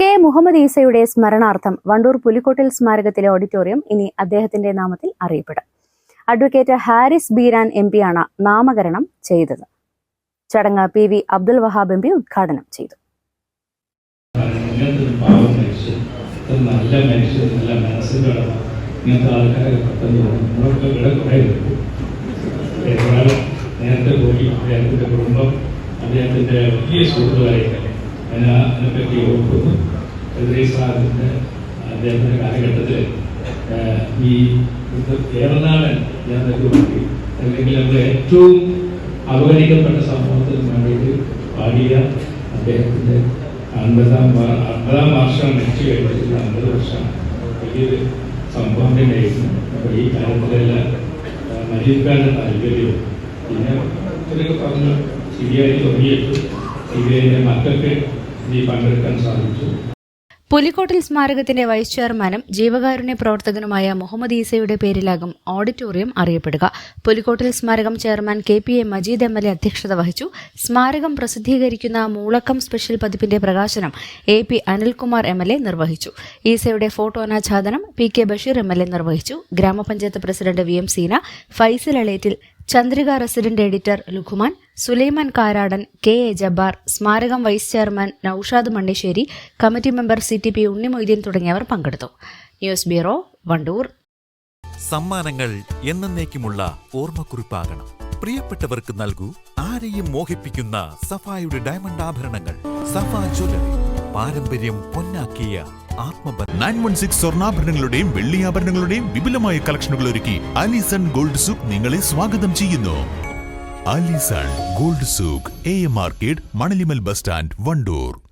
K Muhammad ഈസയുടെ സ്മരണാർത്ഥം വണ്ടൂർ പുലിക്കോട്ടിൽ സ്മാരകത്തിലെ auditorium ഇനി അദ്ദേഹത്തിന്റെ നാമത്തിൽ അറിയപ്പെടും. അഡ്വക്കേറ്റ് ഹാരിസ് ബീരാൻ എം പിയാണ് നാമകരണം ചെയ്തത്. ചടങ്ങ് P V Abdul Wahab M P ഉദ്ഘാടനം ചെയ്തു. നല്ല നല്ല നേരത്തെ പോയി അദ്ദേഹത്തിന്റെ കുടുംബം അദ്ദേഹത്തിന്റെ വലിയ സുഹൃത്തുക്കളെയൊക്കെ ഞാൻ അതിനെപ്പറ്റി ഓർക്കുന്നു. എതിരെ സാറിന്റെ അദ്ദേഹത്തിന്റെ കാലഘട്ടത്തിൽ ഈ കേരളനാടൻ എന്നൊക്കെ വേണ്ടി അല്ലെങ്കിൽ നമ്മുടെ ഏറ്റവും അവഗണിക്കപ്പെട്ട സമൂഹത്തിന് വേണ്ടിയിട്ട് പാടിയ അദ്ദേഹത്തിന്റെ അൻപതാം അൻപതാം വർഷം മരിച്ചു കഴിഞ്ഞിട്ടുള്ള അൻപത് വർഷം വലിയൊരു സംഭവം തന്നെയായിരുന്നു. അപ്പോൾ ഈ കാര്യത്തിലെല്ലാം മരിക്കാനുള്ള താല്പര്യവും പിന്നെ ഇവരൊക്കെ പറഞ്ഞു ശരിയായി തുടങ്ങിയിട്ടു ശരിയായ മക്കൾക്ക് പുലിക്കോട്ടിൽ സ്മാരകത്തിന്റെ വൈസ് ചെയർമാനും ജീവകാരുണ്യ പ്രവർത്തകനുമായ മുഹമ്മദ് ഈസയുടെ പേരിലാകും ഓഡിറ്റോറിയം അറിയപ്പെടുക. പുലിക്കോട്ടിൽ സ്മാരകം chairman K P A Majeed M L A അധ്യക്ഷത വഹിച്ചു. സ്മാരകം പ്രസിദ്ധീകരിക്കുന്ന മൂളക്കം സ്പെഷ്യൽ പതിപ്പിന്റെ പ്രകാശനം A P Anilkumar M L A നിർവഹിച്ചു. ഈസയുടെ ഫോട്ടോ അനാച്ഛാദനം P K Basheer M L A നിർവഹിച്ചു. ഗ്രാമപഞ്ചായത്ത് president V M Seena Faisal Alettil Chandrika resident editor Luqman Sulaiman Karadan K A Jabbar സ്മാരകം vice chairman Noushad Mannisseri committee member C T P Unnimoideen തുടങ്ങിയവർ പങ്കെടുത്തു. News bureau Wandoor. സമ്മാനങ്ങൾ എന്നേക്കുമുള്ള ഓർമ്മക്കുറിപ്പാകണം. പ്രിയപ്പെട്ടവർക്ക് നൽകൂ ആരെയും മോഹിപ്പിക്കുന്ന സഫായുടെ ഡയമണ്ട് ആഭരണങ്ങൾ. സഫ ജ്വല്ലറി പാരമ്പര്യം പൊന്നാക്കിയ ആത്മബന്ധം നയൻ വൺ സിക്സ് സ്വർണാഭരണങ്ങളുടെയും വെള്ളിയാഭരണങ്ങളുടെയും വിപുലമായ കളക്ഷനുകൾ ഒരുക്കി അലിസൺ ഗോൾഡ് സൂക്ക് നിങ്ങളെ സ്വാഗതം ചെയ്യുന്നു. Alison gold souk A M market Manalimal bus stand Wandoor.